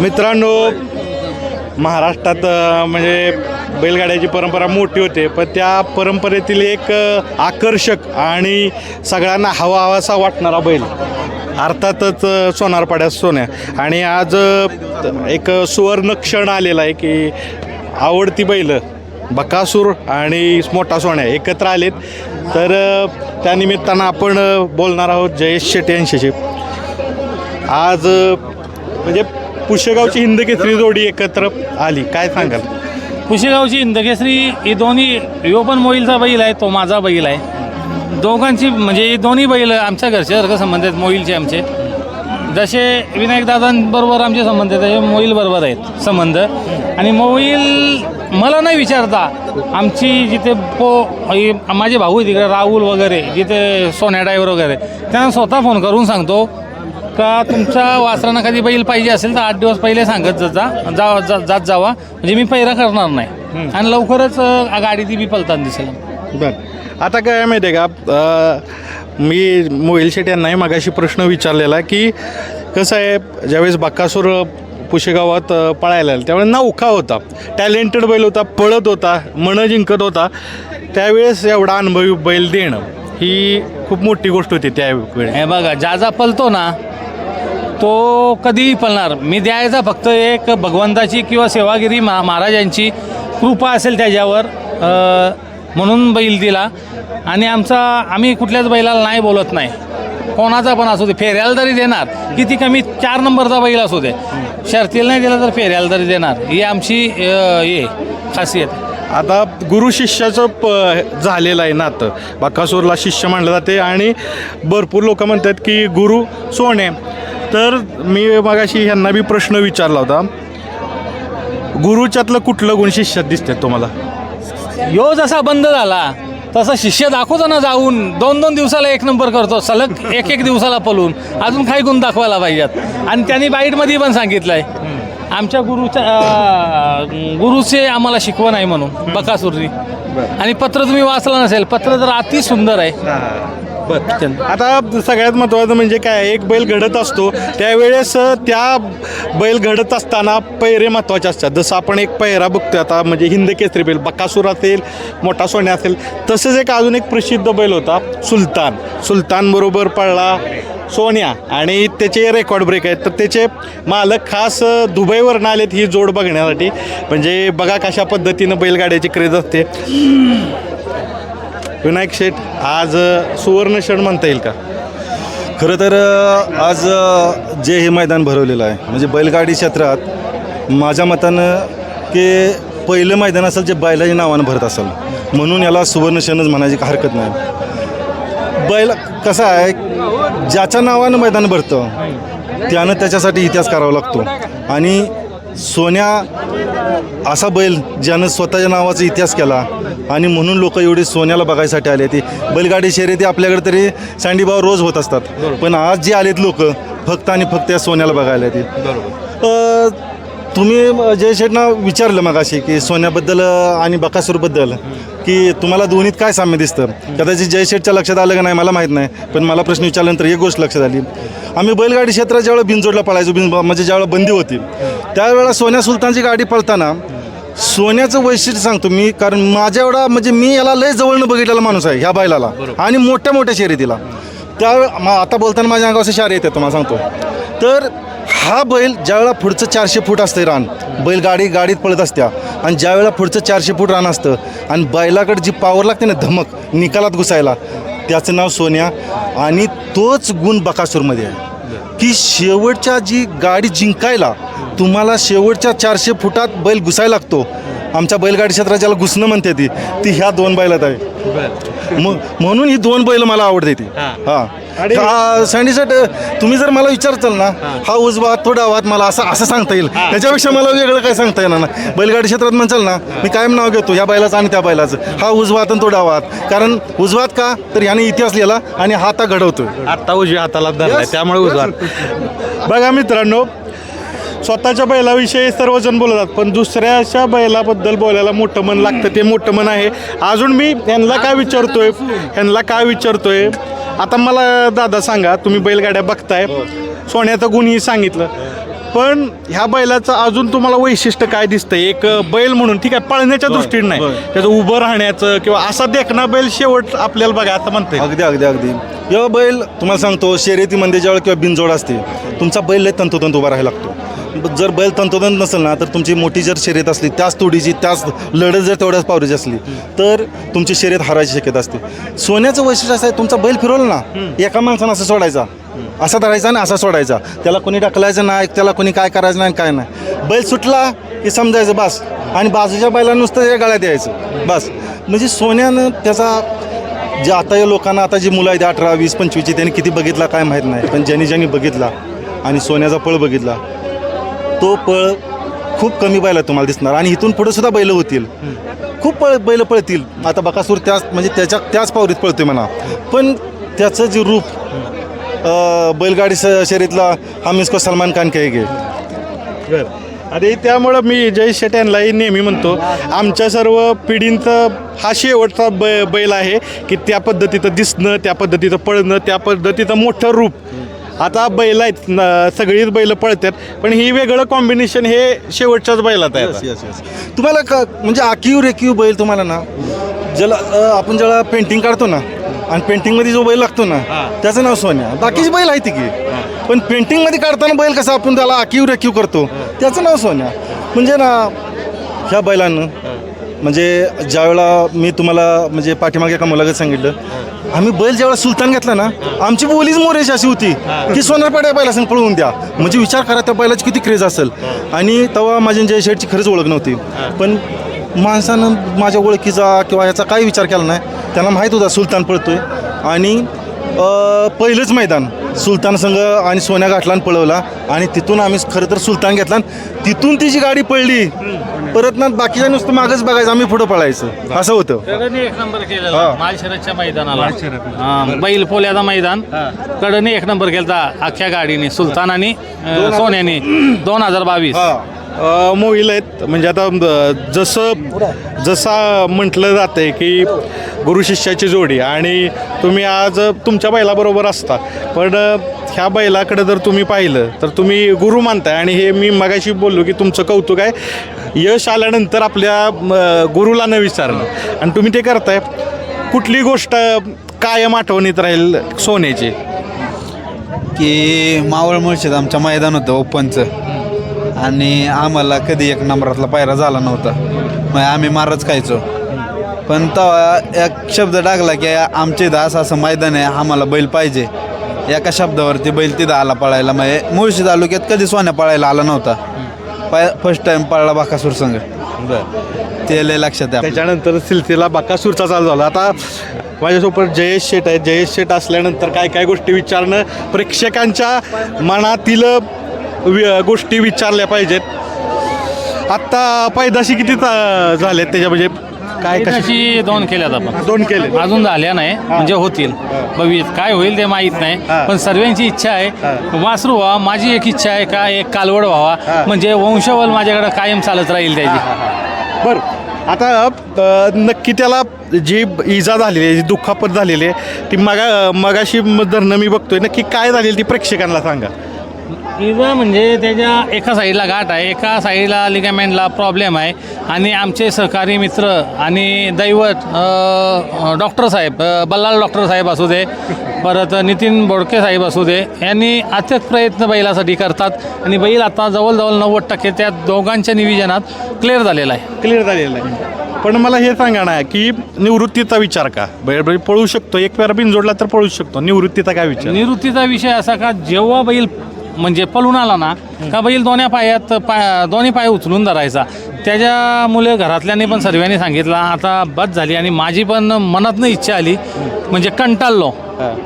मित्रांनो महाराष्ट्रात म्हणजे बैलगाड्याची परंपरा मोठी होते पण त्या परंपरेतील एक आकर्षक आणि सगळ्यांना हवा हवासा वाटणारा बैल अर्थातच सोनारपाड्या सोन्या. आणि आज एक सुवर्ण क्षण आलेला आहे की आवडती बैल बकासूर आणि मोठा सोन्या एकत्र आलेत. तर त्यानिमित्तानं आपण बोलणार आहोत जयेश शेट्टी यांच्याशी. आज म्हणजे पुशेगावची हिंदकेसरी जोडी एकत्र आली. काय सांगाल? पुशेगावची हिंदकेसरी ही दोन्ही यो पण मोईलचा बैल आहे तो माझा बैल आहे. दोघांची म्हणजे ही दोन्ही बैल आमच्या घरच्यासारखं संबंध आहेत मोईलचे आमचे. जसे विनायकदादांबरोबर आमचे संबंध आहेत तसे मोईलबरोबर आहेत संबंध. आणि मोईल मला नाही विचारता आमची जिथे पो ही माझे भाऊ आहेत तिकडे राहुल वगैरे जिथे सोन्या ड्रायव्हर वगैरे त्यांना स्वतः फोन करून सांगतो का तुमच्या वासरांना कधी बैल पाहिजे असेल तर आठ दिवस पहिले सांगत जा जा जा- जात जावा. म्हणजे मी पैरा करणार नाही. आणि लवकरच अ, गाडी ती बी पलताना दिसेल. बर. आता काय माहिती आहे का? अ, मी मोहिल शेट यांनाही मगाशी प्रश्न विचारलेला की कसं आहे ज्यावेळेस बक्कासूर पुशेगावात अ, पळायला आला त्यावेळेस नौखा होता. टॅलेंटेड बैल होता पळत होता मनं जिंकत होता. त्यावेळेस एवढा अनुभवी बैल देणं ही खूप मोठी गोष्ट होती त्यावेळी. हे बघा जाजा पलतो ना तो कधीही पळणार. मी द्यायचा फक्त एक भगवंताची किंवा सेवागिरी मा महाराजांची कृपा असेल त्याच्यावर म्हणून बैल दिला. आणि आमचा आम्ही कुठल्याच बैलाला नाही बोलत नाही. कोणाचा पण असू दे फेऱ्याला तरी देणार. किती कमी चार नंबरचा बैल असू दे. शर्तीला नाही दिला तर फेऱ्याला तरी देणार. ही आमची हे खासियत. आता गुरु शिष्याचं प झालेलं आहे नातं. बाकासूरला शिष्य मानलं जाते आणि भरपूर लोक म्हणतात की गुरु सोने. तर मी मगाशी ह्यांना बी प्रश्न विचारला होता. गुरुच्यातलं कुठलं गुण शिष्यात दिसतात तुम्हाला? यो जसा बंद झाला तसा शिष्य दाखवतो ना जाऊन. दोन दोन दिवसाला एक नंबर करतो सलग एक एक दिवसाला पळून अजून काही गुण दाखवायला पाहिजेत. आणि त्यांनी बाईटमध्ये पण सांगितलंय आमच्या गुरुच्या अं, गुरुचे आम्हाला शिकवण आहे म्हणून बकासुरनी आणि पत्र तुम्ही वाचलं नसेल पत्र तर अति सुंदर आहे. आता सगळ्यात महत्त्वाचं म्हणजे काय एक बैल घडत असतो त्यावेळेस त्या बैल घडत असताना पैरे महत्त्वाचे असतात. जसं आपण एक पैरा बघतो आता म्हणजे हिंद केसरी बैल बकासूर असेल मोठा सोन्या असेल तसंच एक अजून एक प्रसिद्ध बैल होता सुलतान. सुलतान बरोबर पळला सोन्या आणि त्याचे रेकॉर्ड ब्रेक आहेत. तर त्याचे मालक खास दुबईवरनं आलेत ही जोड बघण्यासाठी. म्हणजे बघा कशा पद्धतीनं बैलगाड्याची क्रेज असते. विनायक शेठ आज सुवर्ण क्षण म्हणता येईल का? खरं तर आज जे हे मैदान भरवलेलं आहे म्हणजे बैलगाडी क्षेत्रात माझ्या मतानं की पहिलं मैदान असेल जे बैलाच्या नावानं भरत असेल म्हणून याला सुवर्णक्षणच म्हणायची हरकत नाही. बैल कसं आहे ज्याच्या नावानं मैदान भरतं त्यानं त्याच्यासाठी इतिहास करावा लागतो. आणि सोन्या असा बैल ज्यानं स्वतःच्या नावाचा इतिहास केला आणि म्हणून लोक एवढी सोन्याला बघायसाठी आले ती बैलगाडी शर्यती आपल्याकडे तरी सँडीभाव रोज होत असतात. पण आज जे आलेत लोक फक्त आणि फक्त या सोन्याला बघायला ती तुम्ही जय शेठना विचारलं मग अशी की सोन्याबद्दल आणि बकासूरबद्दल की तुम्हाला दोन्हीत काय साम्य दिसतं? कदाचित जय शेठच्या लक्षात आलं का नाही मला माहीत नाही. पण मला प्रश्न विचारल्यानंतर एक गोष्ट लक्षात आली. आम्ही बैलगाडी क्षेत्रात ज्यावेळेला बिनजोडला पळायचो बिन म्हणजे ज्यावेळेला बंदी होती त्यावेळेला सोन्या सुलतानची गाडी पळताना सोन्याचं वैशिष्ट्य सांगतो मी कारण माझ्या एवढा म्हणजे मी याला लय जवळनं बघितलेला माणूस आहे ह्या बैलाला आणि मोठ्या मोठ्या शर्यतीला त्या म- आता बोलताना माझ्या अंगावर असे शारे येतात तुम्हाला सांगतो. तर हा बैल ज्यावेळेला पुढचं चारशे फूट असते रान बैलगाडी गाडीत पळत असत्या. आणि ज्यावेळेला पुढचं चारशे फूट रान असतं आणि बैलाकडे जी पावर लागते ना धमक निकालात घुसायला त्याचं नाव सोन्या. आणि तोच गुण बकासूरमध्ये आहे. की शेवटच्या जी गाडी जिंकायला तुम्हाला शेवटच्या चारशे फुटात बैल घुसायला लागतो. आमच्या बैलगाडी क्षेत्रात ज्याला घुसणं म्हणते ती ती ह्या दोन बैलात आहे. म- म्हणून ही दोन बैल मला आवडते ती. हा. सँडी सेट तुम्ही जर मला विचारताल ना हा. उजवा तो डावात मला असं असं सांगता येईल. त्याच्यापेक्षा मला वेगळं काय सांगता येणार ना बैलगाडी क्षेत्रात म्हणचाल ना मी कायम नाव घेतो ह्या बैलाचं आणि त्या बैलाचं. हा उजवात आणि तो डावात कारण उजवात का तर याने इतिहास लिहिला आणि हा आता घडवतोय. आत्ता उजव्या हाताला. त्यामुळे उजवा. बघा मित्रांनो स्वतःच्या बैलाविषयी सर्वजण बोलतात पण दुसऱ्याच्या बैलाबद्दल बोलायला मोठं मन लागतं ते मोठं मन आहे. अजून मी यांना काय विचारतोय यांना काय विचारतोय आता मला दादा सांगा तुम्ही बैलगाड्या बघताय सोन्याचं गुणही सांगितलं. पण ह्या बैलाचं अजून तुम्हाला वैशिष्ट्य काय दिसतंय? एक बैल म्हणून ठीक आहे पळण्याच्या दृष्टीने नाही. त्याचं उभं राहण्याचं किंवा असा देखणा बैल शेवट आपल्याला बघा असं म्हणता येईल अगदी अगदी अगदी. जेव्हा बैल तुम्हाला सांगतो शर्यतीमध्ये ज्यावेळेला किंवा बिनजोड असते तुमचा बैल लय तंतोतंत उभा राहायला लागतो. जर बैल तंतोतंत नसेल ना तर तुमची मोठी जर शर्यत असली त्याच तोडीची त्याच लढत जर तेवढ्याच पावरीची असली तर तुमची शर्यत हारायची शक्यता असते. सोन्याचं वैशिष्ट्य असं आहे तुमचा बैल फिरवला ना एका माणसानं असं सोडायचा. असा धरायचा आणि असा सोडायचा. त्याला कोणी ढकलायचं नाही त्याला कोणी काय करायचं नाही काय नाही. बैल सुटला की समजायचं बस. आणि बाजूच्या बैला नुसतं या गळ्यात यायचं बस. म्हणजे सोन्यानं त्याचा जे आता या लोकांना आता जी मुलं आहेत अठरा वीस पंचवीसची त्यांनी किती बघितला काय माहीत नाही. पण ज्यांनी ज्यांनी बघितला आणि सोन्याचा पळ बघितला तो पळ खूप कमी बैला तुम्हाला दिसणार. आणि इथून पुढे सुद्धा बैल होतील. खूप पळ बैल पळतील. आता बकासूर त्याच म्हणजे त्याच्या त्याच पावरीत पळतोय म्हणा. पण त्याचं जे रूप बैलगाडी श- शर्यतीला हम इसको सलमान खान कहेगे बर. आणि त्यामुळं मी जय शेट यांनाही नेहमी म्हणतो आमच्या सर्व पिढींचं हा शेवटचा ब बैल आहे की त्या पद्धतीचं दिसणं त्या पद्धतीचं पळणं त्या पद्धतीचं मोठं रूप. आता बैल आहेत न- सगळीच बैल पळतात पण ही वेगळं कॉम्बिनेशन हे शेवटच्याच बैलात आहे आता. तुम्हाला का म्हणजे आखीव रेखीव बैल तुम्हाला ना ज्याला अं, आपण ज्याला पेंटिंग काढतो ना आणि पेंटिंगमध्ये जो बैल लागतो ना त्याचं नाव सोन्या. बाकीचे बैल आहेत की. पण पेंटिंगमध्ये काढताना बैल कसा आपण त्याला आखीव रेखीव करतो त्याचं नाव सोन्या. म्हणजे ना ह्या बैलांनं म्हणजे ज्यावेळेला मी तुम्हाला म्हणजे पाठीमागे एका मुलाखत सांगितलं आम्ही बैल ज्यावेळेला सुलतान घेतला ना आमची बोलीच मोरेची अशी होती की सोनारपाड्या बैला संग पळवून द्या. म्हणजे विचार करा त्या बैलाची किती क्रेज असेल. आणि तेव्हा माझी जय शेठची खरंच ओळख नव्हती. पण माणसानं माझ्या ओळखीचा किंवा याचा काही विचार केला नाही. त्यांना माहीत होता सुलतान पळतोय. आणि अ, पहिलंच मैदान सुलतान संघ आणि सोन्या गाठला आणि पळवला. आणि तिथून आम्ही खरं तर सुलतान घेतला आणि तिथून ती जी गाडी पडली परत ना बाकीच्या नुसतं मागच बघायचं आम्ही पुढं पळायचं. असं होतं. एक नंबर केलेला. हा. मालशरतच्या मैदानाला. हा, बैल पोल्याचा मैदान. कडने एक नंबर केला अख्ख्या गाडीने सुलतान आणि सोन्याने. दोन हजार बावीस. हा. मोहिल आहेत. म्हणजे आता जसं जसा म्हटलं जातंय की गुरु शिष्याची जोडी आणि तुम्ही आज तुमच्या बैलाबरोबर असता. पण ह्या बैलाकडे जर तुम्ही पाहिलं तर तुम्ही गुरु मानताय. आणि हे मी मगाशी बोललो की तुमचं कौतुक आहे. यश आल्यानंतर आपल्या गुरुला न विचारणं. आणि तुम्ही ते करताय. कुठली गोष्ट कायम आठवणीत राहील सोन्याची? की मावळ मुळशीत आमच्या मैदान होतं ओपनचं. आणि आम्हाला कधी एक नंबरातला पायरा झाला नव्हता. मग आम्ही मारच खायचो. पण तेव्हा एक शब्द टाकला की आमच्या इथं असं असं मैदान आहे आम्हाला बैल पाहिजे. एका शब्दावरती बैल तिथं आला पळायला. म्हणजे मुळशी तालुक्यात कधी सोन्या पळायला आला नव्हता. पाय फर्स्ट टाइम पळला बाकासूर संघ. ते लय लक्षात आहे. त्याच्यानंतर सिलसिला बाकासूरचा चालू झाला. आता माझ्यासोबत जयेश शेठ आहे जयेश शेठ असल्यानंतर काय काय गोष्टी विचारणं प्रेक्षकांच्या मनातील वि- गोष्टी विचारल्या पाहिजेत. आत्ता पैदाशी किती ता- झालेत त्याच्या म्हणजे काय कशी तशी दोन केल्यात आपण. दोन केले अजून झाल्या नाही म्हणजे होतील. भविष्यात काय होईल ते माहीत नाही. हा. पण सर्वांची इच्छा आहे वासरू व्हावा माझी एक इच्छा आहे का एक कालवड व्हावा. म्हणजे वंशवल माझ्याकडे कायम चालत राहील त्याची. बर. आता अ, नक्की त्याला जी इजा झालेली आहे जी दुखापत झालेली आहे ती मगा मगाशी धरणं मी बघतोय. नक्की काय झालेली ती प्रेक्षकांना सांगा. इजा म्हणजे त्याच्या एका साईडला गाठ आहे एका साईडला लिगामेंटला प्रॉब्लेम आहे. आणि आमचे सहकारी मित्र आणि दैवत डॉक्टर साहेब बल्लाल डॉक्टर साहेब असू दे परत नितीन बोडके साहेब असू दे यांनी अथक प्रयत्न बैलासाठी करतात. आणि बैल आता जवळजवळ नव्वद टक्के त्या दोघांच्या निविजनात क्लिअर झालेला आहे. क्लिअर झालेलं आहे. पण मला हे सांगा ना की निवृत्तीचा विचार का? बैल बैल पळू शकतो. एक पेरा बिन जोडला तर पळू शकतो. निवृत्तीचा काय विचार? निवृत्तीचा विषय असा का जेव्हा बैल म्हणजे पळून आला ना का बैल दोन्ही पायात पाय दोन्ही पाय उचलून धरायचा. त्याच्यामुळे घरातल्यांनी पण सर्वांनी सांगितलं आता बस झाली आणि माझी पण मनातनं इच्छा आली म्हणजे कंटाळलो.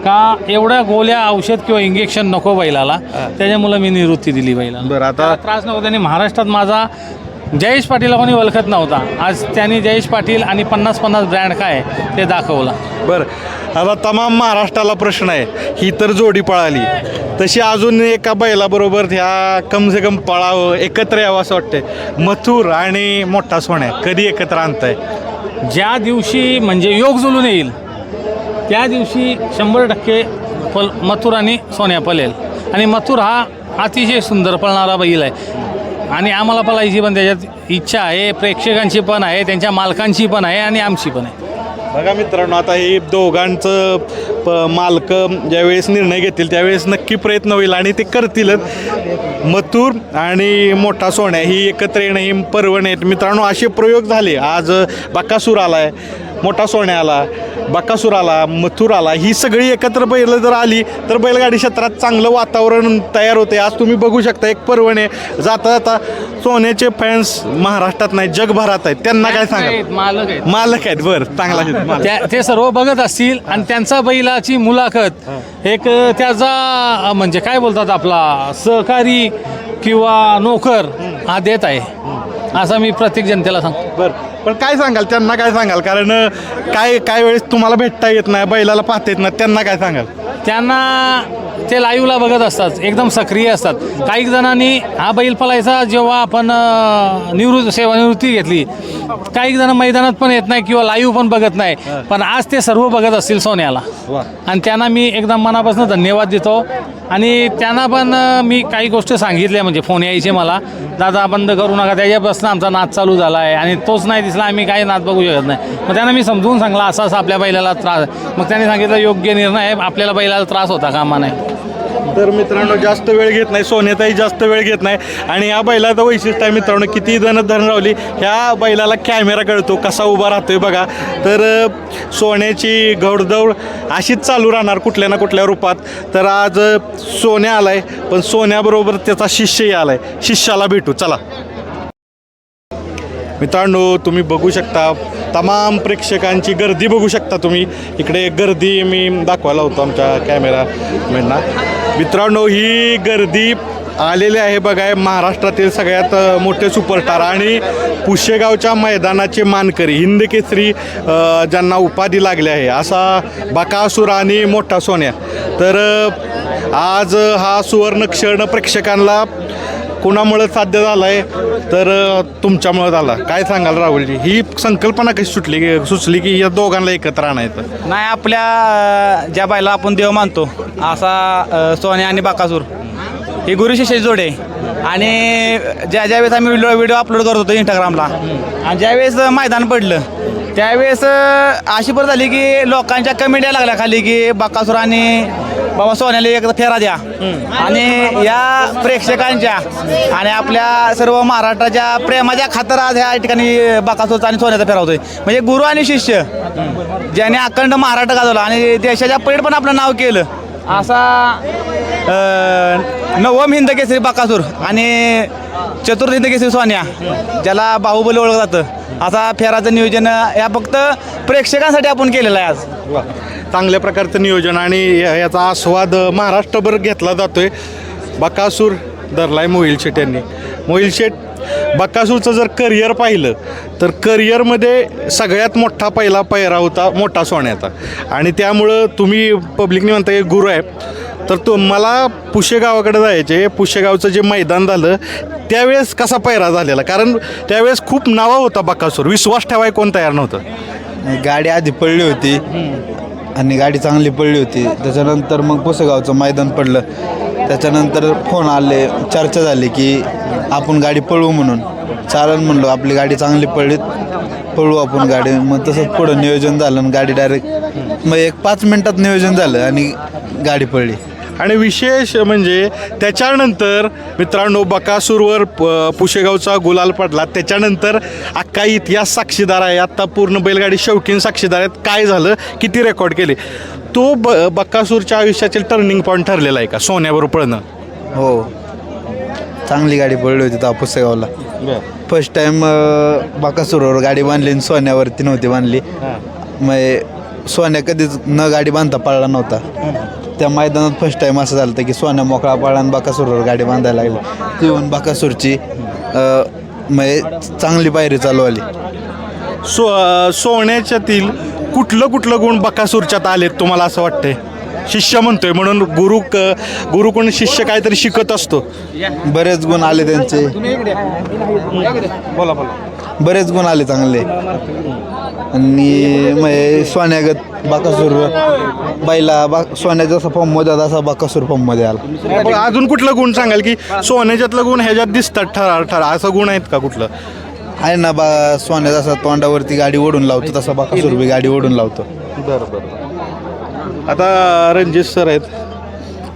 का एवढ्या गोल्या औषध किंवा इंजेक्शन नको बैलाला. त्याच्यामुळे मी निवृत्ती दिली बैलाला. बरं आता त्रास नव्हता आणि महाराष्ट्रात माझा जयेश पाटीलला कोणी ओळखत नव्हता. आज त्यांनी जयेश पाटील आणि पन्नास पन्नास ब्रँड काय ते दाखवला. बरं. आता तमाम महाराष्ट्राला प्रश्न आहे. ही तर जोडी पळाली. तशी अजून एका बैलाबरोबर ह्या कम से कम पळावं एकत्र यावं असं वाटतंय. मथुर आणि मोठा सोन्या कधी एकत्र आणताय? ज्या दिवशी म्हणजे योग जुळून येईल त्या दिवशी शंभर टक्के पल मथुर आणि सोन्या पलेल आणि मथुर हा अतिशय सुंदर पळणारा बैल आहे. आणि आम्हाला पळायची पण त्याच्यात इच्छा आहे प्रेक्षकांची पण आहे त्यांच्या मालकांची पण आहे आणि आमची पण आहे. बघा मित्रांनो आता हे दोघांचं प मालक ज्यावेळेस निर्णय घेतील त्यावेळेस नक्की प्रयत्न होईल आणि ते करतीलच मथुर आणि मोठा सोन्या ही एकत्र येणं ही पर्वण आहेत मित्रांनो असे प्रयोग झाले. आज बकासूर आला आहे मोठा सोन्या आला बकासूर आला मथुर आला ही सगळी एकत्र बैल जर आली तर बैलगाडी क्षेत्रात चांगलं वातावरण तयार होते. आज तुम्ही बघू शकता एक पर्वण जाता जाता सोन्याचे फॅन्स महाराष्ट्रात नाही जगभरात आहेत. त्यांना काय सांगा? मालक आहेत. मालक आहेत बरं चांगला. त्या ते सर्व बघत असतील आणि त्यांचा बैलाची मुलाखत. एक त्याचा म्हणजे काय बोलतात आपला सहकारी किंवा नोकर हा. देत आहे. असं मी प्रत्येक जनतेला सांगतो. बर. पण काय सांगाल त्यांना काय सांगाल? कारण अं, काय काय वेळेस तुम्हाला भेटता येत नाही बैलाला पाहता येत नाही त्यांना काय सांगाल? त्यांना ते लाईव्हला बघत असतात. एकदम सक्रिय असतात. काही जणांनी हा बैल पलायचा जेव्हा आपण निवृत्त सेवानिवृत्ती घेतली. काही जण मैदानात पण येत नाही किंवा लाईव्ह पण बघत नाही. पण आज ते सर्व बघत असतील सोन्याला. आणि त्यांना मी एकदम मनापासून धन्यवाद देतो. आणि त्यांना पण मी काही गोष्टी सांगितल्या म्हणजे फोन यायचे मला. दादा बंद करू नका. त्याच्यापासून आमचा नाद चालू झाला आहे आणि तोच नाही दिसला आम्ही काही नाद बघू शकत नाही. मग त्यांना मी समजून सांगला असं असं आपल्या बैलाला त्रास. मग त्यांनी सांगितलं योग्य निर्णय आहे. आपल्याला बैलाला त्रास होता कामा नाही तर मित्रांनो जास्त वेळ घेत नाही. सोन्याचाही जास्त वेळ घेत नाही. आणि या बैलाचं वैशिष्ट्य आहे मित्रांनो किती जण धरण रावली ह्या बैलाला कॅमेरा कळतो कसा उभा राहतोय बघा. तर सोन्याची घौडदौड अशीच चालू राहणार कुठल्या ना कुठल्या रूपात. तर आज सोन्या आलाय पण सोन्याबरोबर त्याचा शिष्यही आलाय. शिष्याला भेटू चला. मित्रांनो तुम्ही बघू शकता तमाम प्रेक्षकांची गर्दी बघू शकता तुम्ही. इकडे गर्दी मी दाखवायला होतो आमच्या कॅमेरामॅनना मित्रांनो ही गर्दी आलेली आहे बघा महाराष्ट्रातील सगळ्यात मोठे सुपरस्टार आणि पुशेगावच्या मैदानाचे मानकरी हिंद केसरी ज्यांना उपाधी लागली आहे. असा बकासूर आणि मोठा सोन्या. तर आज हा सुवर्ण क्षण प्रेक्षकांना कुणामुळं साध्य झालं आहे तर तुमच्यामुळे तुमच्यामुळं झाला. काय सांगाल राहुलजी? ही संकल्पना कशी सुटली? की सुचली की या दोघांना एकत्र आणायचं? नाही आपल्या ज्या बायला आपण देव मानतो असा सोने आणि बाकासूर ही गुरु शिष्य जोडे आणि ज्या ज्यावेळेस आम्ही व्हिडिओ व्हिडिओ अपलोड करत होतो इंस्टाग्रामला आणि ज्यावेळेस मैदान पडलं त्यावेळेस अशी पण झाली की लोकांच्या कमेंट्या लागल्या खाली की बाकासूर आणि बाबा सोन्याला एक फेरा द्या. आणि या प्रेक्षकांच्या आणि आपल्या सर्व महाराष्ट्राच्या प्रेमाच्या खातर आज ह्या ठिकाणी बाकासूरचा आणि सोन्याचा फेरा होतोय. म्हणजे गुरु आणि शिष्य ज्याने अखंड महाराष्ट्र गाजवला आणि देशाच्या पलीकडे पण आपलं नाव केलं. असा नवम हिंद केसरी बाकासूर आणि चतुर्थ हिंद केसरी सोन्या ज्याला बाहुबली ओळखलं जातं. असा फेराचं नियोजन या फक्त प्रेक्षकांसाठी आपण केलेलं आहे आज. चांगल्या प्रकारचं नियोजन आणि याचा आस्वाद महाराष्ट्रभर घेतला जातोय. बकासूर धरलाय मोहिल शेट यांनी. मोहिल शेट बकासूरचं जर करिअर पाहिलं तर करिअरमध्ये सगळ्यात मोठा पहिला पैरा होता मोठा सोन्याचा. आणि त्यामुळं तुम्ही पब्लिकने म्हणता की गुरु आहे. तर तो मला पुशेगावाकडे जायचे पुशेगावचं जे मैदान झालं त्यावेळेस कसा पैरा झालेला? कारण त्यावेळेस खूप नावा होता बकासूर. विश्वास ठेवाय कोण तयार नव्हतं. गाडी आधी पडली होती. आणि गाडी चांगली पडली होती. त्याच्यानंतर मग पुसेगावचं मैदान पडलं. त्याच्यानंतर फोन आले चर्चा झाली की आपण गाडी पळवू म्हणून. चालन म्हणलो आपली गाडी चांगली पडली पळवू आपण गाडी. मग तसंच पुढं नियोजन झालं आणि गाडी डायरेक्ट मग एक पाच मिनटात नियोजन झालं आणि गाडी पडली. आणि विशेष म्हणजे त्याच्यानंतर मित्रांनो बकासूरवर प- पुशेगावचा गुलाल पडला. त्याच्यानंतर अख्खा इतिहास साक्षीदार आहे. आत्ता पूर्ण बैलगाडी शौकीन साक्षीदार आहेत. काय झालं? किती रेकॉर्ड केले? तो ब बकासूरच्या आयुष्यातील टर्निंग पॉईंट ठरलेला आहे का? सोन्याबरोबर पळणं. हो. चांगली गाडी पडली होती तेव्हा पुसेगावला. फर्स्ट टाइम बाकासुरावर गाडी बांधली आणि सोन्यावरती नव्हती बांधली. मग सोन्या कधीच न गाडी बांधता पळला नव्हता. त्या मैदानात फर्स्ट टाइम असं झालं होतं की सोन्या मोकळा पळला आणि बाकासुरावर गाडी बांधायला लागली. ती येऊन बाकासूरची म्हणजे चांगली पायरी चालू आली. सो सोन्याच्यातील कुठलं कुठलं गुण बकासूरच्यात आलेत तुम्हाला असं वाटतंय? शिष्य म्हणतोय म्हणून गुरु क गुरुकडून शिष्य काहीतरी शिकत असतो. बरेच गुण आले त्यांचे. बोला बोला. बरेच गुण आले चांगले. आणि म्हणजे सोन्यागत बाकासूर बैला बा सोन्या जसा फॉर्ममध्ये आला तसा बाकासूर फॉर्ममध्ये आला. अजून कुठलं गुण सांगाल की सोन्याच्यातलं गुण ह्याच्यात दिसतात ठरार ठरार असं गुण आहेत का कुठलं? आहे ना बा सोन्या जसा तोंडावरती गाडी ओढून लावतो तसा बाकासूर बी गाडी ओढून लावतो. आता रणजित सर आहेत.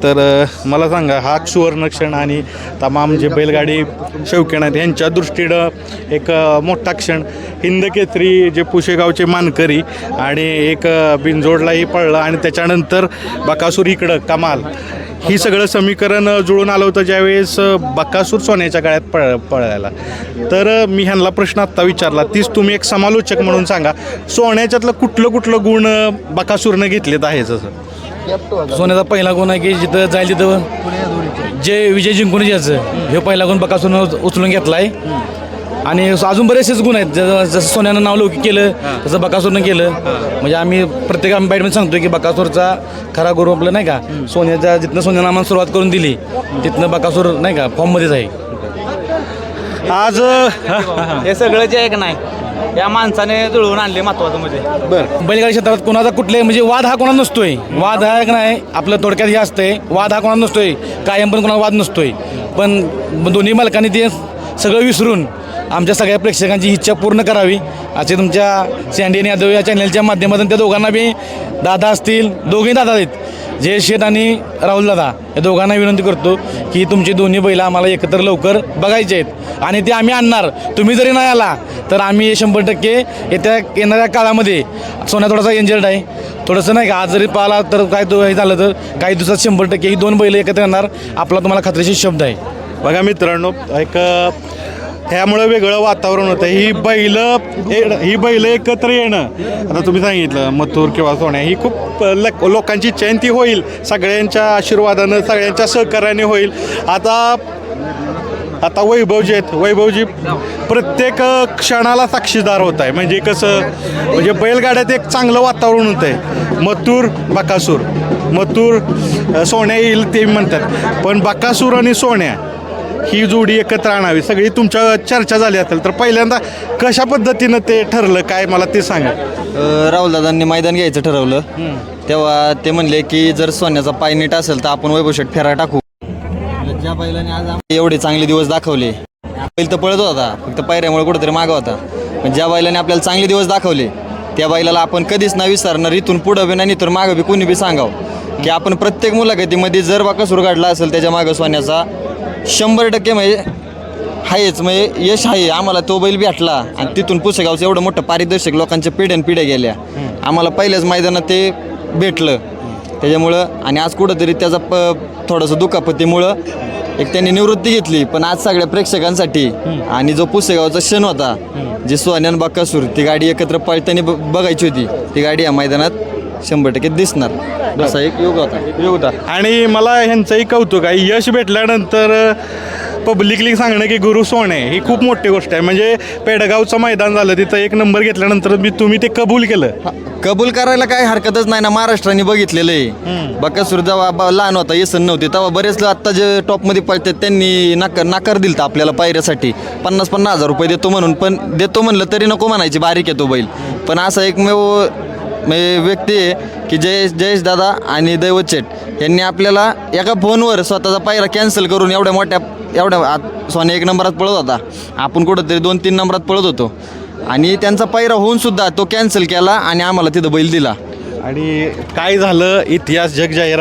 तर मला सांगा हा सुवर्ण क्षण आणि तमाम जे बैलगाडी शौकीन आहेत यांच्या दृष्टीनं एक मोठा क्षण. हिंदकेत्री जे पुशेगावचे मानकरी आणि एक बिनजोडलाही पळलं आणि त्याच्यानंतर बकासूर इकडं कमाल. ही सगळं समीकरण जुळून आलं होतं ज्यावेळेस बकासूर सोन्याच्या काळात पळ पळायला. तर मी ह्यांना प्रश्न आत्ता विचारला. तीच तुम्ही एक समालोचक म्हणून सांगा. सोन्याच्यातलं कुठलं कुठलं गुण बकासूरनं घेतलेत आहे जसं? सोन्याचा पहिला गुण आहे की जिथं जाईल तिथं जे विजय जिंकून यायचं हे पहिला गुण बकासूरनं उच- उचलून घेतला आहे आणि अजून बरेचसेच गुण आहेत. जसं सोन्यानं नाव लौकिक केलं तसं बकासूरनं केलं. म्हणजे आम्ही प्रत्येक आम्ही बाईटमध्ये सांगतो की बकासूरचा खरा गुरु आपलं नाही का सोन्याच्या जिथनं सोन्यानं आम्हाला सुरुवात करून दिली तिथनं बकासूर नाही का फॉर्ममध्येच आहे. आज हे सगळं जे आहे का नाही या माणसाने जुळवून आणले महत्वाचं म्हणजे. बैलगाडी क्षेत्रात कोणाचा कुठले म्हणजे वाद हा कोणाला नसतोय. वाद हा एक नाही आपलं थोडक्यात हे असतंय वाद हा कोणाला नसतोय. कायम पण कोणाला वाद नसतोय. पण दोन्ही मालकांनी ते सगळं विसरून आमच्या सगळ्या प्रेक्षकांची इच्छा पूर्ण करावी. असे तुमच्या सँडी यादव या चॅनलच्या माध्यमातून त्या दोघांना बी दादा असतील दोघेही दादा आहेत. जय शेठ आणि राहुल दादा या दोघांना विनंती करतो की तुमची दोन्ही बैलं आम्हाला एकत्र लवकर बघायचे आहेत. आणि ते आम्ही आणणार. तुम्ही जरी नाही आला तर आम्ही शंभर टक्के येत्या येणाऱ्या काळामध्ये सोन्या थोडासा इंजर्ड आहे. थोडंसं नाही का आज जरी पाहिला तर काय तो हे झालं तर काही दिवसात शंभर टक्के ही दोन बैलं एकत्र येणार. आपला तुम्हाला खात्रीशीर शब्द आहे. बघा मित्रांनो एक ह्यामुळं वेगळं वातावरण होतं. ही बैल ही बैल एकत्र येणं. आता तुम्ही सांगितलं मथुर किंवा सोन्या ही खूप लक- लोकांची जयंती होईल. सगळ्यांच्या आशीर्वादानं सगळ्यांच्या सहकार्याने होईल. आता आता वैभवजी आहेत वैभवजी प्रत्येक क्षणाला साक्षीदार होत आहे. म्हणजे कसं म्हणजे बैलगाड्यात एक चांगलं वातावरण होतं आहे मथुर बकासूर. मथुर सोन्या येईल ते म्हणतात. पण बकासूर आणि सोन्या ही जोडी एकत्र आणावी. सगळी तुमच्या चर्चा झाली असेल तर पहिल्यांदा कशा पद्धतीनं ते ठरलं काय मला ते सांगा. राहुलदादांनी मैदान घ्यायचं ठरवलं. तेव्हा ते म्हणले की जर सोन्याचा पाय नीट असेल तर आपण वैभव शेट फेरा टाकू. ज्या बैलाने आज एवढे चांगले दिवस दाखवले. बैल तर पळत होता फक्त पायऱ्यामुळे कुठेतरी मागं होता. पण ज्या बैलाने आपल्याला चांगले दिवस दाखवले त्या बैलाला आपण कधीच ना विसरणार इथून पुढं बी नाही तर मागं बी कोणी बी सांगावं. की आपण प्रत्येक मुलाखतीमध्ये जर बाकासूर काढला असेल त्याच्या मागं सोन्याचा शंभर टक्के म्हणजे आहेच म्हणजे यश आहे आम्हाला तो बैल भेटला आणि तिथून पुसेगावचं एवढं मोठं पारिदर्शक लोकांच्या पिढ्यान पिढ्या गेल्या. आम्हाला पहिल्याच मैदानात ते भेटलं. त्याच्यामुळं आणि आज कुठंतरी त्याचा प थोडंसं दुखापतीमुळं एक त्यांनी निवृत्ती घेतली. पण आज सगळ्या प्रेक्षकांसाठी आणि जो पुसेगावचा क्षण होता जी सोन्यान बाकासूर ती गाडी एकत्र पळताना बघायची होती. ती गाडी या मैदानात शंभर टक्के दिसणार. असा एक योग होता. योगदा आणि मला ह्यांचंही कौतुक आहे. यश भेटल्यानंतर पब्लिकली सांगणं की गुरु सोने ही खूप मोठी गोष्ट आहे. म्हणजे पेडगावचं मैदान झालं तिथं एक नंबर घेतल्यानंतर मी तुम्ही ते कबूल केलं. कबूल करायला काय हरकतच नाही ना. महाराष्ट्राने बघितलेलं आहे. बकासूर जेव्हा ब- लहान होता येसन नव्हते तेव्हा बरेच आत्ता जे टॉपमध्ये पळतात त्यांनी नाकार नाकार दिलता आपल्याला पायऱ्यासाठी. पन्नास पन्नास हजार रुपये देतो म्हणून पण देतो म्हणलं तरी नको म्हणायची बारीक येतो बैल. पण असा एकमेव म्हणजे व्यक्ती आहे की जयेश जयेश दादा आणि दैवत शेठ. यांनी आपल्याला एका फोनवर स्वतःचा पायरा कॅन्सल करून एवढ्या मोठ्या एवढ्या आत सोने एक नंबरात पळत होता. आपण कुठंतरी दोन तीन नंबरात पळत होतो. आणि त्यांचा पायरा होऊन सुद्धा तो कॅन्सल केला आणि आम्हाला तिथं बैल दिला. आणि काय झालं? इतिहास जग जाहीर आहे.